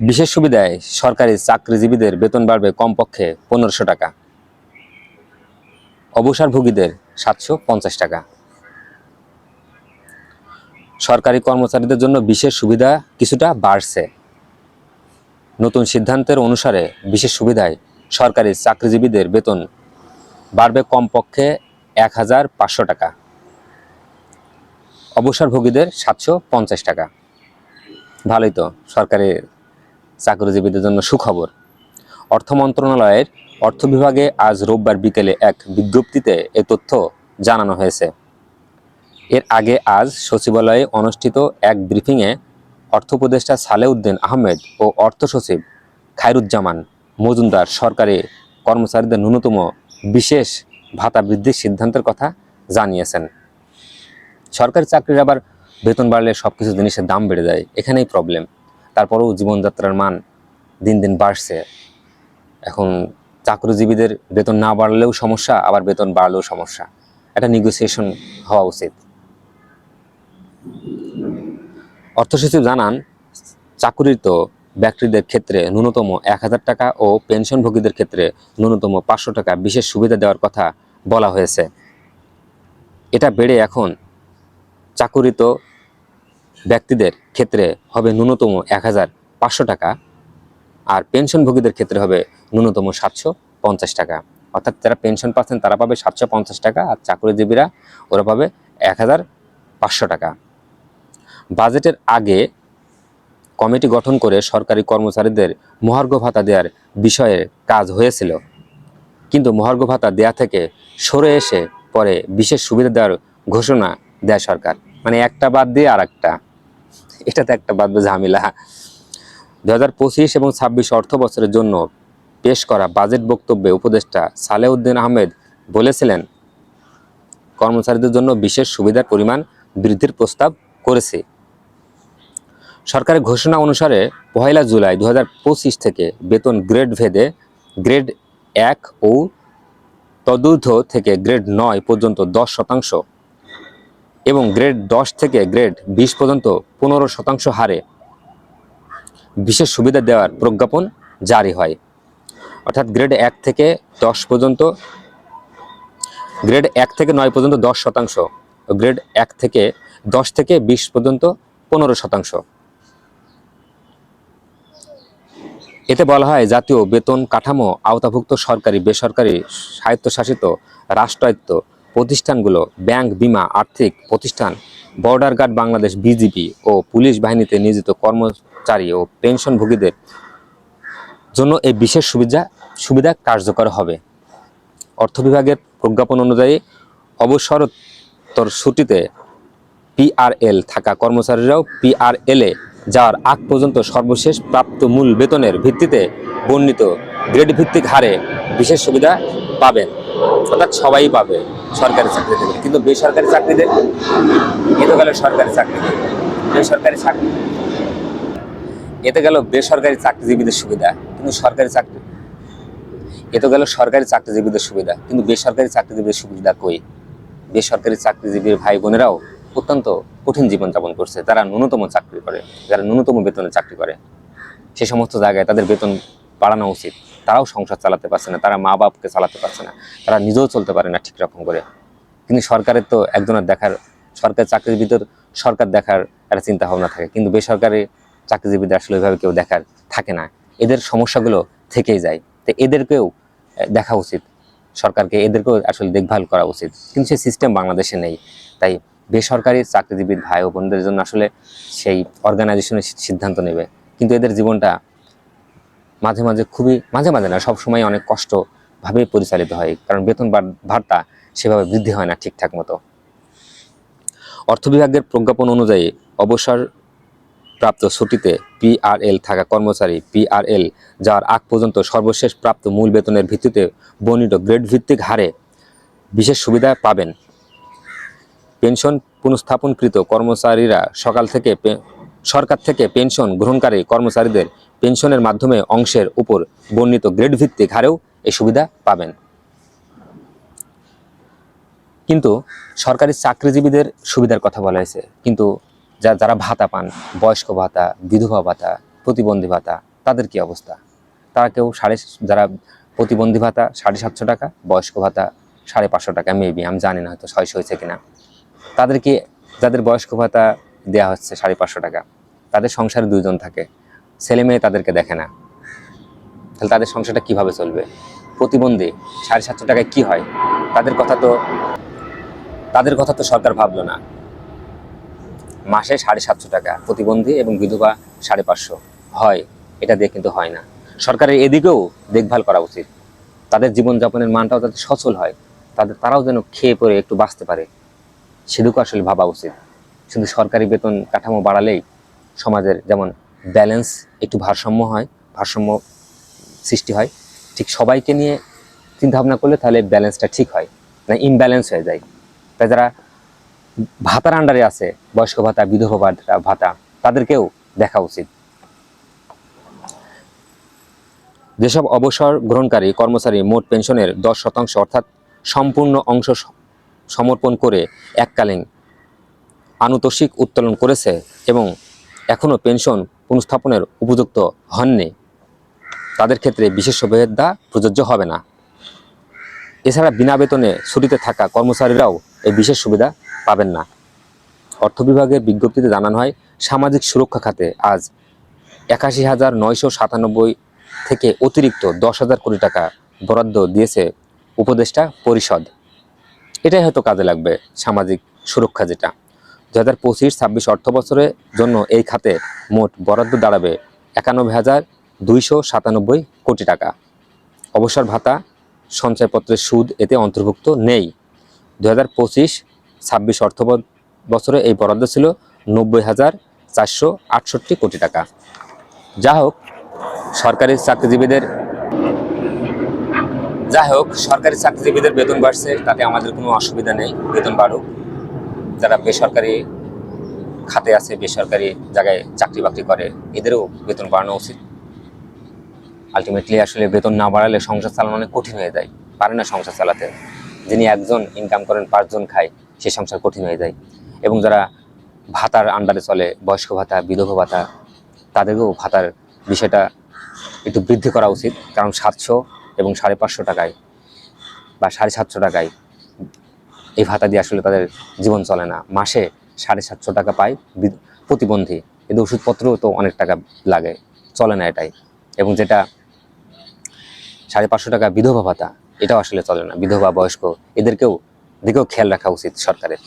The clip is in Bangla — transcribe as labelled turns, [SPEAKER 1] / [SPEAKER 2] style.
[SPEAKER 1] বিশেষ সুবিধায় সরকারি চাকরিজীবীদের বেতন বাড়বে কমপক্ষে পনেরোশো টাকা। অবসরভোগীদের সাতশো পঞ্চাশ টাকা। সরকারি কর্মচারীদের জন্য বিশেষ সুবিধা কিছুটা বাড়ছে। নতুন সিদ্ধান্তের অনুসারে বিশেষ সুবিধায় সরকারি চাকরিজীবীদের বেতন বাড়বে কমপক্ষে এক হাজার পাঁচশো টাকা। অবসরভোগীদের সাতশো পঞ্চাশ টাকা। ভালোই তো সরকারি চাকরিজীবীদের জন্য সুখবর। অর্থ মন্ত্রণালয়ের অর্থ বিভাগে আজ রোববার বিকেলে এক বিজ্ঞপ্তিতে এ তথ্য জানানো হয়েছে। এর আগে আজ সচিবালয়ে অনুষ্ঠিত এক ব্রিফিংয়ে অর্থ উপদেষ্টা সালেউদ্দিন আহমেদ ও অর্থ সচিব খায়রুজ্জামান মজুমদার সরকারি কর্মচারীদের ন্যূনতম বিশেষ ভাতা বৃদ্ধির সিদ্ধান্তের কথা জানিয়েছেন। সরকারি চাকরির আবার বেতন বাড়লে সব কিছু জিনিসের দাম বেড়ে যায়। এখানেই প্রবলেম তারপরেও জীবনযাত্রার মান দিন দিন বাড়ছে। এখন চাকরিজীবীদের বেতন না বাড়লেও সমস্যা, আবার বেতন বাড়লেও সমস্যা। একটা নেগোসিয়েশন হওয়া উচিত। অর্থসচিব জানান চাকুরিত ব্যক্তিদের ক্ষেত্রে ন্যূনতম এক হাজার টাকা ও পেনশনভোগীদের ক্ষেত্রে ন্যূনতম পাঁচশো টাকা বিশেষ সুবিধা দেওয়ার কথা বলা হয়েছে। এটা বেড়ে এখন চাকুরিত ব্যক্তিদের ক্ষেত্রে হবে ন্যূনতম এক হাজার পাঁচশো টাকা আর পেনশনভোগীদের ক্ষেত্রে হবে ন্যূনতম সাতশো পঞ্চাশ টাকা। অর্থাৎ যারা পেনশন পাচ্ছেন তারা পাবে সাতশো পঞ্চাশ টাকা আর চাকরিজীবীরা ওরা পাবে এক হাজার পাঁচশো টাকা। বাজেটের আগে কমিটি গঠন করে সরকারি কর্মচারীদের মহার্ঘ ভাতা দেওয়ার বিষয়ে কাজ হয়েছিল। কিন্তু মহার্ঘ ভাতা দেয়া থেকে সরে এসে পরে বিশেষ সুবিধা দেওয়ার ঘোষণা দেয় সরকার। মানে একটা বাদ দিয়ে আর একটা এটাতে একটা বাদ দিয়ে ঝামেলা। দু হাজার পঁচিশ এবং ছাব্বিশ অর্থ বছরের জন্য পেশ করা বাজেট বক্তব্যে উপদেষ্টা সালেউদ্দিন আহমেদ বলেছিলেন, কর্মচারীদের জন্য বিশেষ সুবিধার পরিমাণ বৃদ্ধির প্রস্তাব করেছে। সরকারের ঘোষণা অনুসারে পহেলা জুলাই দু হাজার পঁচিশ থেকে বেতন গ্রেড ভেদে গ্রেড এক ও তদূর্ধ্ব থেকে গ্রেড নয় পর্যন্ত দশ শতাংশ এবং গ্রেড দশ থেকে গ্রেড বিশ পর্যন্ত পনেরো শতাংশ হারে বিশেষ সুবিধা দেওয়ার প্রজ্ঞাপন জারি হয়। অর্থাৎ গ্রেড এক থেকে দশ পর্যন্ত গ্রেড এক থেকে নয় পর্যন্ত দশ শতাংশ গ্রেড এক থেকে দশ থেকে বিশ পর্যন্ত পনেরো শতাংশ। এতে বলা হয়, জাতীয় বেতন কাঠামো আওতাভুক্ত সরকারি, বেসরকারি, স্বায়ত্তশাসিত, রাষ্ট্রায়ত্ত প্রতিষ্ঠানগুলো ব্যাংক, বিমা, আর্থিক প্রতিষ্ঠান, বর্ডার গার্ড বাংলাদেশ, বিজিবি ও পুলিশ বাহিনীতে নিয়োজিত কর্মচারী ও পেনশনভোগীদের জন্য এই বিশেষ সুবিধা সুবিধা কার্যকর হবে। অর্থ বিভাগের প্রজ্ঞাপন অনুযায়ী অবসরোত্তর ছুটিতে পিআরএল থাকা কর্মচারীরাও পিআরএল যাওয়ার আগ পর্যন্ত সর্বশেষ প্রাপ্ত মূল বেতনের ভিত্তিতে বর্ণিত গ্রেড ভিত্তিক হারে বিশেষ সুবিধা পাবেন। অর্থাৎ সবাই পাবে সরকারি চাকরিদের কিন্তু বেসরকারি চাকরিদের এ তো গেল সরকারি চাকরি। বেসরকারি চাকরি। এতে গেল বেসরকারি চাকরিজীবীদের সুবিধা। কিন্তু সরকারি চাকরি, এতে গেল সরকারি চাকরিজীবীদের সুবিধা। কিন্তু বেসরকারি চাকরিজীবীদের সুবিধা কই? বেসরকারি চাকরিজীবীর ভাই বোনেরাও অত্যন্ত কঠিন জীবনযাপন করছে। তারা ন্যূনতম চাকরি করে, যারা ন্যূনতম বেতনে চাকরি করে। সে সমস্ত জায়গায় তাদের বেতন বাড়ানো উচিত। তারাও সংসার চালাতে পারছে না, তারা মা বাপকে চালাতে পারছে না, তারা নিজেও চলতে পারে না ঠিক রকম করে। কিন্তু সরকারের তো একজনের দেখার সরকারি চাকরিজীবীদের সরকার দেখার একটা চিন্তা ভাবনা থাকে, কিন্তু বেসরকারি চাকরিজীবীদের আসলে ওইভাবে কেউ দেখার থাকে না। এদের সমস্যাগুলো থেকেই যায়। তো এদেরকেও দেখা উচিত। সরকারকে এদেরকেও আসলে দেখভাল করা উচিত। কিন্তু সেই সিস্টেম বাংলাদেশে নেই। তাই বেসরকারি চাকরিজীবী ভাই ও বোনদের জন্য আসলে সেই অর্গানাইজেশনের সিদ্ধান্ত নেবে। কিন্তু এদের জীবনটা মাঝে মাঝে খুবই, মাঝে মাঝে না, সবসময় অনেক কষ্টভাবে পরিচালিত হয়, কারণ বেতন ভাতা সেভাবে বৃদ্ধি হয় না ঠিকঠাক মতো। অর্থ বিভাগের প্রজ্ঞাপন অনুযায়ী অবসর প্রাপ্ত ছুটিতে পিআরএল থাকা কর্মচারী পিআরএল যাওয়ার আগ পর্যন্ত সর্বশেষ প্রাপ্ত মূল বেতনের ভিত্তিতে বর্ণিত গ্রেড ভিত্তিক হারে বিশেষ সুবিধা পাবেন। পেনশন পুনঃস্থাপনকৃত কর্মচারীরা সকাল থেকে সরকার থেকে পেনশন গ্রহণকারী কর্মচারীদের পেনশনের মাধ্যমে অংশের উপর বর্ণিত গ্রেড ভিত্তিক হারেও এই সুবিধা পাবেন। কিন্তু সরকারি চাকরিজীবীদের সুবিধার কথা বলা হয়েছে। কিন্তু যা, যারা ভাতা পান, বয়স্ক ভাতা, বিধবা ভাতা, প্রতিবন্ধী ভাতা, তাদের কি অবস্থা? তারা কেউ সাড়ে, যারা প্রতিবন্ধী ভাতা সাড়ে সাতশো টাকা, বয়স্ক ভাতা সাড়ে পাঁচশো টাকা মেবি আমি জানি না হয়তো ছয়শো হয়েছে কিনা। তাদেরকে যাদের বয়স্ক ভাতা দেওয়া হচ্ছে সাড়ে পাঁচশো টাকা, তাদের সংসারে দুজন থাকে। ছেলে মেয়ে তাদেরকে দেখে না। তাহলে তাদের সংসারটা কীভাবে চলবে? প্রতিবন্ধী, সাড়ে সাতশো টাকায় কি হয়? তাদের কথা তো, তাদের কথা তো সরকার ভাবলো না। মাসে সাড়ে সাতশো টাকা, প্রতিবন্ধী এবং বিধবা সাড়ে পাঁচশো। হয়, এটা দিয়ে কিন্তু হয় না। সরকারের এদিকেও দেখভাল করা উচিত। তাদের জীবনযাপনের মানটাও যাতে সচল হয়, তাদের, তারাও যেন খেয়ে পরে একটু বাঁচতে পারে। সেদিকেও আসলে ভাবা উচিত। শুধু সরকারি বেতন কাঠামো বাড়ালেই সমাজের যেমন ব্যালেন্স একটু ভারসাম্য হয়, ভারসাম্য সৃষ্টি হয়। ঠিক সবাইকে নিয়ে চিন্তা ভাবনা করলে তাহলে ব্যালেন্সটা ঠিক হয় না ইমব্যালেন্স হয়ে যায়। তাই যারা ভাতার আন্ডারে আছে, বয়স্ক ভাতা, বিধবা ভাতা ভাতা, তাদেরকেও দেখা উচিত। যেসব অবসর গ্রহণকারী কর্মচারী মোট পেনশনের দশ শতাংশ অর্থাৎ সম্পূর্ণ অংশ সমর্পণ করে এককালীন আনুতোষিক উত্তোলন করেছে এবং এখনও পেনশন পুনঃস্থাপনের উপযুক্ত হননি। তাদের ক্ষেত্রে বিশেষ সুবিধা প্রযোজ্য হবে না। এছাড়া বিনা বেতনে ছুটিতে থাকা কর্মচারীরাও এই বিশেষ সুবিধা পাবেন না। অর্থ বিভাগের বিজ্ঞপ্তিতে জানানো হয়, সামাজিক সুরক্ষা খাতে আজ একাশি হাজার নয়শো সাতানব্বই থেকে অতিরিক্ত দশ হাজার কোটি টাকা বরাদ্দ দিয়েছে উপদেষ্টা পরিষদ। এটাই হয়তো কাজে লাগবে সামাজিক সুরক্ষা যেটা। দু হাজার পঁচিশ, ছাব্বিশ অর্থ বছরের জন্য এই খাতে মোট বরাদ্দ দাঁড়াবে একানব্বই হাজার দুইশো সাতানব্বই কোটি টাকা। অবসর ভাতা, সঞ্চয়পত্রের সুদ এতে অন্তর্ভুক্ত নেই। দু হাজার পঁচিশ, ছাব্বিশ অর্থ বছরে এই বরাদ্দ ছিল নব্বই হাজার চারশো আটষট্টি কোটি টাকা। যা হোক, সরকারি চাকরিজীবীদের যাই হোক, সরকারি চাকরিজীবীদের বেতন বাড়ছে, তাতে আমাদের কোনো অসুবিধা নেই, বেতন বাড়ুক। যারা বেসরকারি খাতে আছে, বেসরকারি জায়গায় চাকরি বাকরি করে, এদেরও বেতন বাড়ানো উচিত। আলটিমেটলি আসলে বেতন না বাড়ালে সংসার চালানো অনেক কঠিন হয়ে যায়। পারে না সংসার চালাতে। যিনি একজন ইনকাম করেন, পাঁচজন খায়, সে সংসার কঠিন হয়ে যায়। এবং যারা ভাতার আন্ডারে চলে, বয়স্ক ভাতা, বিধবা ভাতা, তাদেরকেও ভাতার বিষয়টা একটু বৃদ্ধি করা উচিত। কারণ সাতশো এবং সাড়ে পাঁচশো টাকায় বা সাড়ে সাতশো টাকায় এই ভাতা দিয়ে আসলে তাদের জীবন চলে না। মাসে সাড়ে সাতশো টাকা পায় প্রতিবন্ধী। এদের ওষুধপত্রও তো অনেক টাকা লাগে। চলে না এটাই। এবং যেটা সাড়ে পাঁচশো টাকা বিধবা ভাতা, এটাও আসলে চলে না। বিধবা, বয়স্ক, এদেরকেও দিকেও খেয়াল রাখা উচিত সরকারের।